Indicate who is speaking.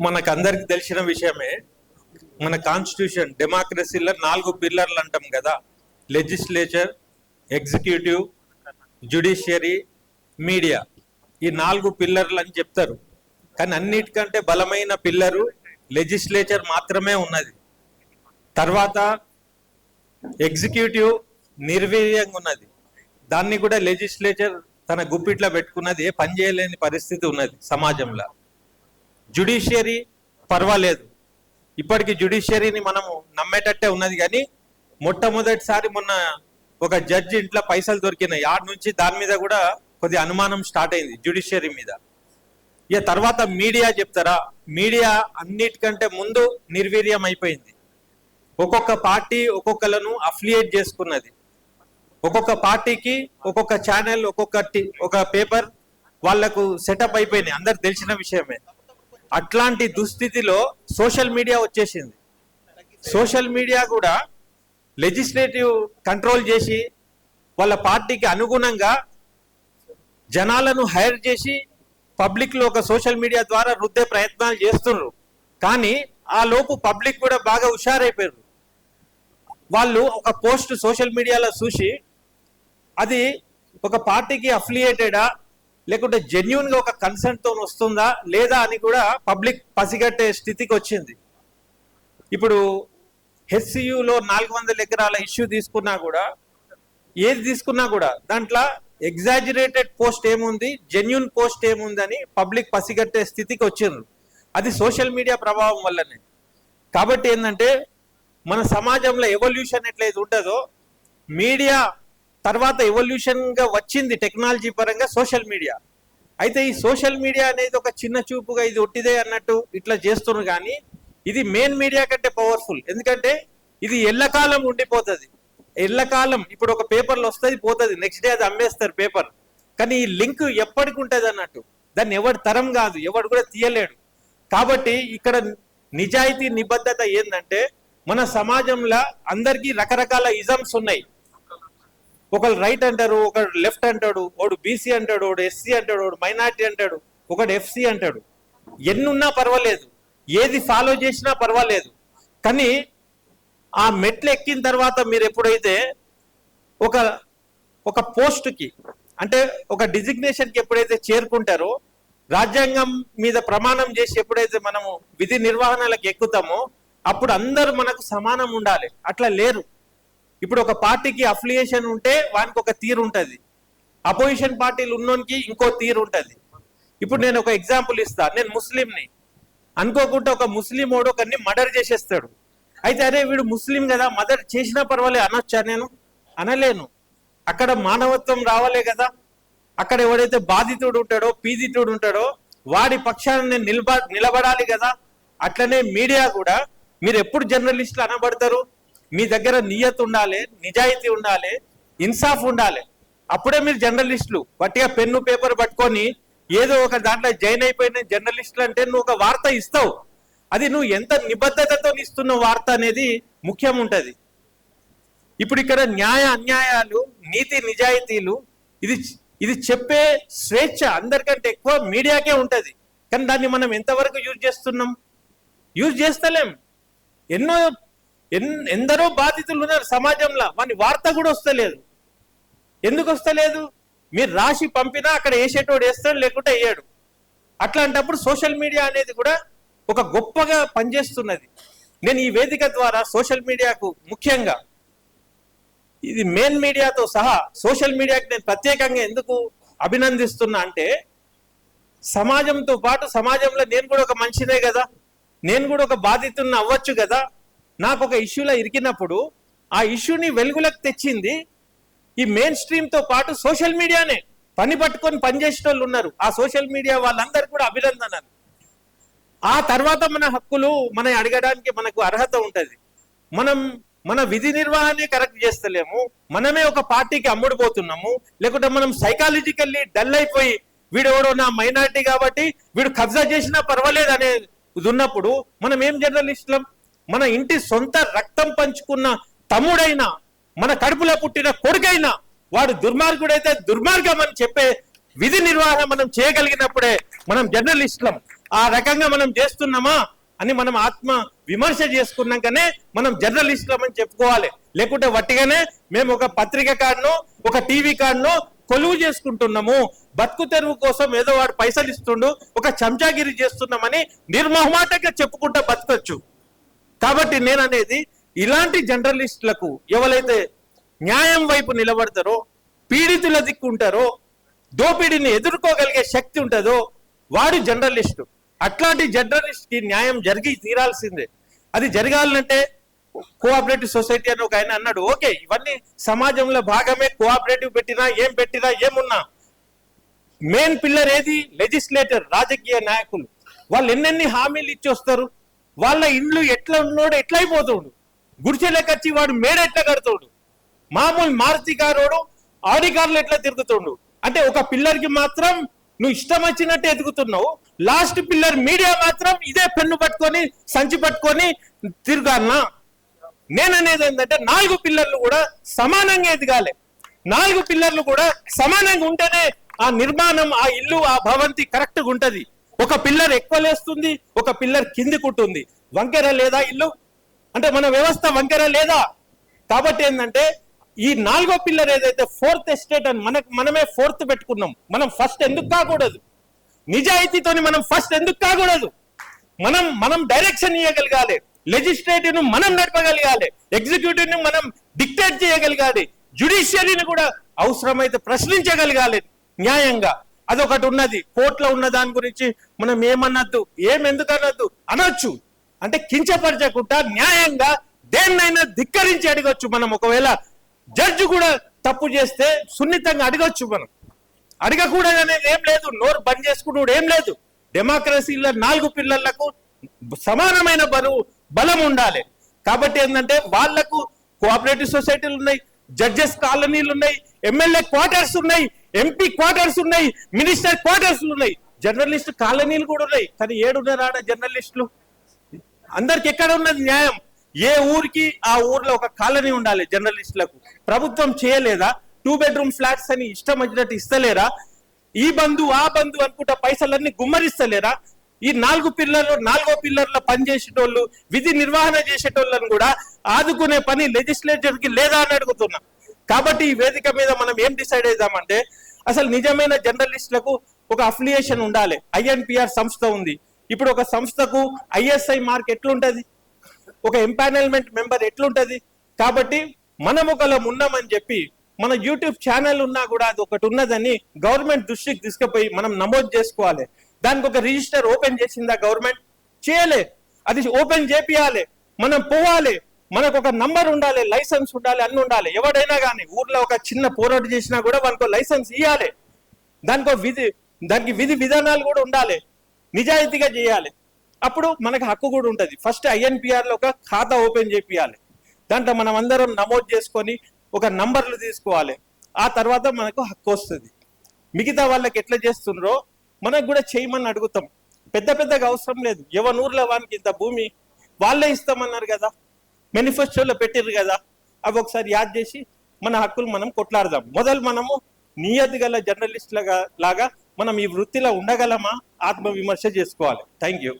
Speaker 1: మనకు అందరికి తెలిసిన విషయమే మన కాన్స్టిట్యూషన్ డెమోక్రసీలో నాలుగు పిల్లర్లు అంటాం కదా. లెజిస్లేచర్ ఎగ్జిక్యూటివ్ జ్యుడిషియరీ మీడియా ఈ నాలుగు పిల్లర్లు అని చెప్తారు. కానీ అన్నిటికంటే బలమైన పిల్లరు లెజిస్లేచర్ మాత్రమే ఉన్నది. తర్వాత ఎగ్జిక్యూటివ్ నిర్వీర్యంగా ఉన్నది. దాన్ని కూడా లెజిస్లేచర్ తన గుప్పిట్లో పెట్టుకున్నది ఏ పని చేయలేని పరిస్థితి ఉన్నది సమాజంలో. జుడిషియరీ పర్వాలేదు. ఇప్పటికి జుడిషియరీని మనము నమ్మేటట్టే ఉన్నది కానీ మొట్టమొదటిసారి మొన్న ఒక జడ్జి ఇంట్లో పైసలు దొరికినాయి. ఆడ నుంచి దాని మీద కూడా కొద్ది అనుమానం స్టార్ట్ అయింది జుడిషియరీ మీద. ఇక తర్వాత మీడియా చెప్తారా? మీడియా అన్నిటికంటే ముందు నిర్వీర్యం అయిపోయింది. ఒక్కొక్క పార్టీ ఒక్కొక్కలను అఫిలియేట్ చేసుకున్నది. ఒక్కొక్క పార్టీకి ఒక్కొక్క ఛానల్ ఒక్కొక్క ఒక పేపర్ వాళ్ళకు సెటప్ అయిపోయినాయి. అందరు తెలిసిన విషయమే. అట్లాంటి దుస్థితిలో సోషల్ మీడియా వచ్చేసింది. సోషల్ మీడియా కూడా లెజిస్లేటివ్ కంట్రోల్ చేసి వాళ్ళ పార్టీకి అనుగుణంగా జనాలను హైర్ చేసి పబ్లిక్లో ఒక సోషల్ మీడియా ద్వారా రుద్దే ప్రయత్నాలు చేస్తున్నారు కానీ ఆ లోపు పబ్లిక్ కూడా బాగా హుషారైపోయారు. వాళ్ళు ఒక పోస్ట్ సోషల్ మీడియాలో చూసి అది ఒక పార్టీకి అఫిలియేటెడా లేకుంటే జెన్యున్గా ఒక కన్సెంట్తో వస్తుందా లేదా అని కూడా పబ్లిక్ పసిగట్టే స్థితికి వచ్చింది. ఇప్పుడు హెచ్సియులో నాలుగు వందల ఎకరాల ఇష్యూ తీసుకున్నా కూడా ఏది తీసుకున్నా కూడా దాంట్లో ఎగ్జాజరేటెడ్ పోస్ట్ ఏముంది జెన్యున్ పోస్ట్ ఏముందని పబ్లిక్ పసిగట్టే స్థితికి వచ్చిండ్రు అది సోషల్ మీడియా ప్రభావం వల్లనే. కాబట్టి ఏంటంటే మన సమాజంలో ఎవల్యూషన్ ఎట్లయితే ఉంటుందో మీడియా తర్వాత ఎవల్యూషన్గా వచ్చింది టెక్నాలజీ పరంగా సోషల్ మీడియా అయితే ఈ సోషల్ మీడియా అనేది ఒక చిన్న చూపుగా ఇది ఒట్టిదే అన్నట్టు ఇట్లా చేస్తున్నారు కానీ ఇది మెయిన్ మీడియా కంటే పవర్ఫుల్ ఎందుకంటే ఇది ఎల్లకాలం ఉండిపోతుంది. ఎల్లకాలం ఇప్పుడు ఒక పేపర్లో వస్తుంది పోతుంది. నెక్స్ట్ డే అది అమ్మేస్తారు పేపర్ కానీ ఈ లింక్ ఎప్పటికి ఉంటుంది అన్నట్టు. దాన్ని ఎవడు తరం కాదు ఎవడు కూడా తీయలేడు. కాబట్టి ఇక్కడ నిజాయితీ నిబద్ధత ఏంటంటే మన సమాజంలో అందరికీ రకరకాల ఇజమ్స్ ఉన్నాయి. ఒకళ్ళు రైట్ అంటారు ఒకడు లెఫ్ట్ అంటాడు ఒకడు బీసీ అంటాడు ఒకడు ఎస్సీ అంటాడు ఒకడు మైనార్టీ అంటాడు ఒకడు ఎఫ్సి అంటాడు. ఎన్నున్నా పర్వాలేదు ఏది ఫాలో చేసినా పర్వాలేదు. కానీ ఆ మెట్లు ఎక్కిన తర్వాత మీరు ఎప్పుడైతే ఒక ఒక పోస్ట్కి అంటే ఒక డిజిగ్నేషన్కి ఎప్పుడైతే చేరుకుంటారో రాజ్యాంగం మీద ప్రమాణం చేసి ఎప్పుడైతే మనము విధి నిర్వహణలకు ఎక్కుతామో అప్పుడు అందరూ మనకు సమానం ఉండాలి. అట్లా లేరు. ఇప్పుడు ఒక పార్టీకి అఫిలియేషన్ ఉంటే వానికి ఒక తీరు ఉంటుంది. అపోజిషన్ పార్టీలు ఉన్నోనికి ఇంకో తీరు ఉంటుంది. ఇప్పుడు నేను ఒక ఎగ్జాంపుల్ ఇస్తా. నేను ముస్లింని. అనుకోకుండా ఒక ముస్లిం ఓడు ఒకరిని మర్డర్ చేసేస్తాడు. అయితే అరే వీడు ముస్లిం కదా మదర్ చేసినా పర్వాలేదు అనొచ్చా నేను? అనలేను. అక్కడ మానవత్వం రావాలే కదా. అక్కడ ఎవడైతే బాధితుడు ఉంటాడో పీడితుడు ఉంటాడో వాడి పక్షాన్ని నేను నిలబ నిలబడాలి కదా. అట్లనే మీడియా కూడా మీరు ఎప్పుడు జర్నలిస్టులు అనబడతారు? మీ దగ్గర నియత్ ఉండాలి నిజాయితీ ఉండాలి ఇన్సాఫ్ ఉండాలి. అప్పుడే మీరు జర్నలిస్టులు. పట్టిగా పెన్ను పేపర్ పట్టుకొని ఏదో ఒక దాంట్లో జాయిన్ అయిపోయిన జర్నలిస్టులు అంటే నువ్వు ఒక వార్త ఇస్తావు. అది నువ్వు ఎంత నిబద్ధతతో ఇస్తున్న వార్త అనేది ముఖ్యం ఉంటుంది. ఇప్పుడు ఇక్కడ న్యాయ అన్యాయాలు నీతి నిజాయితీలు ఇది ఇది చెప్పే స్వేచ్ఛ అందరికంటే ఎక్కువ మీడియాకే ఉంటుంది. కానీ దాన్ని మనం ఎంతవరకు యూజ్ చేస్తున్నాం? యూజ్ చేస్తలేం. ఎన్నో ఎందరో బాధితులు ఉన్నారు సమాజంలో వాని వార్త కూడా వస్తలేదు. ఎందుకు వస్తలేదు? మీరు రాసి పంపినా అక్కడ వేసేటోడు వేస్తాడు లేకుంటే వేయడు. అట్లాంటప్పుడు సోషల్ మీడియా అనేది కూడా ఒక గొప్పగా పనిచేస్తున్నది. నేను ఈ వేదిక ద్వారా సోషల్ మీడియాకు ముఖ్యంగా ఇది మెయిన్ మీడియాతో సహా సోషల్ మీడియాకి నేను ప్రత్యేకంగా ఎందుకు అభినందిస్తున్నా అంటే సమాజంతో పాటు సమాజంలో నేను కూడా ఒక మనిషినే కదా. నేను కూడా ఒక బాధితున్న అవ్వచ్చు కదా. నాకు ఒక ఇష్యూలో ఇరికినప్పుడు ఆ ఇష్యూని వెలుగులకు తెచ్చింది ఈ మెయిన్ స్ట్రీమ్తో పాటు సోషల్ మీడియానే. పని పట్టుకొని పనిచేసిన వాళ్ళు ఉన్నారు. ఆ సోషల్ మీడియా వాళ్ళందరూ కూడా అభినందనలు. ఆ తర్వాత మన హక్కులు మన అడగడానికి మనకు అర్హత ఉంటుంది. మనం మన విధి నిర్వహణే కరెక్ట్ చేస్తలేము. మనమే ఒక పార్టీకి అమ్ముడుపోతున్నాము. లేకుంటే మనం సైకాలజికల్లీ డల్ అయిపోయి వీడు ఎవడో నా మైనారిటీ కాబట్టి వీడు కబ్జా చేసినా పర్వాలేదు అనేది ఉన్నప్పుడు మనం ఏం జర్నలిస్టులం? మన ఇంటి సొంత రక్తం పంచుకున్న తమ్ముడైనా మన కడుపులో పుట్టిన కొడుకైనా వాడు దుర్మార్గుడైతే దుర్మార్గం అని చెప్పే విధి నిర్వహణ మనం చేయగలిగినప్పుడే మనం జర్నలిస్టులం. ఆ రకంగా మనం చేస్తున్నామా అని మనం ఆత్మ విమర్శ చేసుకున్నాకనే మనం జర్నలిస్టులమని చెప్పుకోవాలి. లేకుంటే వట్టిగానే మేము ఒక పత్రిక కార్డును ఒక టీవీ కార్డును కొలువు చేసుకుంటున్నాము. బతుకు తెరువు కోసం ఏదో వాడు పైసలు ఇస్తుండు ఒక చంచాగిరి చేస్తున్నామని నిర్మహమాటగా చెప్పుకుంటా బతకచ్చు. కాబట్టి నేను అనేది ఇలాంటి జర్నలిస్టులకు ఎవరైతే న్యాయం వైపు నిలబడతారో పీడితుల దిక్కుంటారో దోపిడీని ఎదుర్కోగలిగే శక్తి ఉంటుందో వాడు జర్నలిస్టు. అట్లాంటి జర్నలిస్ట్కి న్యాయం జరిగి తీరాల్సిందే. అది జరగాలంటే కోఆపరేటివ్ సొసైటీ అని ఒక ఆయన అన్నాడు. ఓకే ఇవన్నీ సమాజంలో భాగమే కోఆపరేటివ్ పెట్టినా ఏం పెట్టినా ఏమున్నా. మెయిన్ పిల్లర్ ఏది? లెజిస్లేటర్ రాజకీయ నాయకులు. వాళ్ళు ఎన్నెన్ని హామీలు ఇచ్చి వస్తారు? వాళ్ళ ఇండ్లు ఎట్లా ఉన్నాడు ఎట్లా అయిపోతాడు గుడిచెలకొచ్చి వాడు మేడ ఎట్లా కడతాడు? మామూలు మారుతి కారోడు ఆడికారులు ఎట్లా తిరుగుతుండు? అంటే ఒక పిల్లర్కి మాత్రం నువ్వు ఇష్టం వచ్చినట్టు ఎదుగుతున్నావు. లాస్ట్ పిల్లర్ మీడియా మాత్రం ఇదే పెన్ను పట్టుకొని సంచి పట్టుకొని తిరగాలనా? నేననేది ఏంటంటే నాలుగు పిల్లర్లు కూడా సమానంగా ఎదగాలి. నాలుగు పిల్లర్లు కూడా సమానంగా ఉంటేనే ఆ నిర్మాణం ఆ ఇల్లు ఆ భవంతి కరెక్ట్గా ఉంటది. ఒక పిల్లర్ ఎక్కువ లేస్తుంది ఒక పిల్లర్ కింది కుట్టుంది. వంకెర లేదా ఇల్లు? అంటే మన వ్యవస్థ వంకెర లేదా? కాబట్టి ఏంటంటే ఈ నాలుగో పిల్లర్ ఏదైతే ఫోర్త్ ఎస్టేట్ అని మనకు మనమే ఫోర్త్ పెట్టుకున్నాం మనం ఫస్ట్ ఎందుకు కాకూడదు? నిజాయితీతోని మనం ఫస్ట్ ఎందుకు కాకూడదు? మనం మనం డైరెక్షన్ ఇవ్వగలగాలి లెజిస్లేటివ్ను మనం నడపగలగాలి. ఎగ్జిక్యూటివ్ను మనం డిక్టేట్ చేయగలగాలి. జ్యుడిషియరీని కూడా అవసరమైతే ప్రశ్నించగలగాలి న్యాయంగా. అదొకటి ఉన్నది. కోర్టులో ఉన్న దాని గురించి మనం ఏమన్నద్దు ఏం ఎందుకు అనొద్దు అనొచ్చు. అంటే కించపరచకుండా న్యాయంగా దేన్నైనా ధిక్కరించి అడగొచ్చు మనం. ఒకవేళ జడ్జి కూడా తప్పు చేస్తే సున్నితంగా అడగొచ్చు మనం. అడగకూడదు అనేది ఏం లేదు. నోరు బంద్ చేసుకున్నాడు ఏం లేదు. డెమోక్రసీలో నాలుగు పిల్లలకు సమానమైన బరువు బలం ఉండాలి. కాబట్టి ఏంటంటే వాళ్ళకు కోఆపరేటివ్ సొసైటీలు ఉన్నాయి జడ్జెస్ కాలనీలు ఉన్నాయి ఎమ్మెల్యే క్వార్టర్స్ ఉన్నాయి. ఎంపీ క్వార్టర్స్ ఉన్నాయి మినిస్టర్ క్వార్టర్స్ ఉన్నాయి. జర్నలిస్ట్ కాలనీలు కూడా ఉన్నాయి కానీ ఏడున్నారా జర్నలిస్టులు అందరికి ఎక్కడ ఉన్నది న్యాయం? ఏ ఊరికి ఆ ఊర్లో ఒక కాలనీ ఉండాలి జర్నలిస్టులకు ప్రభుత్వం చేయలేదా? టూ బెడ్రూమ్ ఫ్లాట్స్ అని ఇష్టం వచ్చినట్టు ఇస్తలేరా? ఈ బంధు ఆ బంధు అనుకుంటా పైసలన్నీ గుమ్మరిస్తలేరా? ఈ నాలుగు పిల్లర్లు నాలుగో పిల్లర్లో పనిచేసేటోళ్ళు విధి నిర్వహణ చేసేటోళ్ళని కూడా ఆదుకునే పని లెజిస్లేచర్కి లేదా అని అడుగుతున్నా. కాబట్టి ఈ వేదిక మీద మనం ఏం డిసైడ్ అవుదామంటే అసలు నిజమైన జర్నలిస్టులకు ఒక అఫిలియేషన్ ఉండాలి. ఐఎన్పిఆర్ సంస్థ ఉంది. ఇప్పుడు ఒక సంస్థకు ఐఎస్ఐ మార్క్ ఎట్లుంటుంది? ఒక ఎంపానల్మెంట్ మెంబర్ ఎట్లుంటుంది? కాబట్టి మనం ఒకళ్ళం ఉన్నామని చెప్పి మన యూట్యూబ్ ఛానల్ ఉన్నా కూడా అది ఒకటి ఉన్నదని గవర్నమెంట్ దృష్టికి తీసుకుపోయి మనం నమోదు చేసుకోవాలి. దానికి ఒక రిజిస్టర్ ఓపెన్ చేసిందా గవర్నమెంట్ చేయలే. అది ఓపెన్ చేపియాలి. మనం పోవాలి. మనకు ఒక నంబర్ ఉండాలి లైసెన్స్ ఉండాలి అన్ని ఉండాలి. ఎవడైనా కానీ ఊర్లో ఒక చిన్న పోరాటం చేసినా కూడా మనకు లైసెన్స్ ఇవ్వాలి దానికో విధి దానికి విధి విధానాలు కూడా ఉండాలి. నిజాయితీగా చేయాలి. అప్పుడు మనకు హక్కు కూడా ఉంటుంది. ఫస్ట్ ఐఎన్పిఆర్లో ఒక ఖాతా ఓపెన్ చేపియాలి. దాంట్లో మనం అందరం నమోదు చేసుకొని ఒక నంబర్లు తీసుకోవాలి. ఆ తర్వాత మనకు హక్కు వస్తుంది. మిగతా వాళ్ళకి ఎట్లా చేస్తున్నారో మనకు కూడా చేయమని అడుగుతాం. పెద్ద పెద్దగా అవసరం లేదు. ఎవరి ఊర్లో వానికి ఇంత భూమి వాళ్ళే ఇస్తామన్నారు కదా. మేనిఫెస్టోలో పెట్టిర్రు కదా అవి ఒకసారి యాద్ చేసి మన హక్కులు మనం కొట్లాడదాం. మొదలు మనము నియతి గల జర్నలిస్ట్ లాగా మనం ఈ వృత్తిలో ఉండగలమా? ఆత్మ విమర్శ చేసుకోవాలి. Thank you.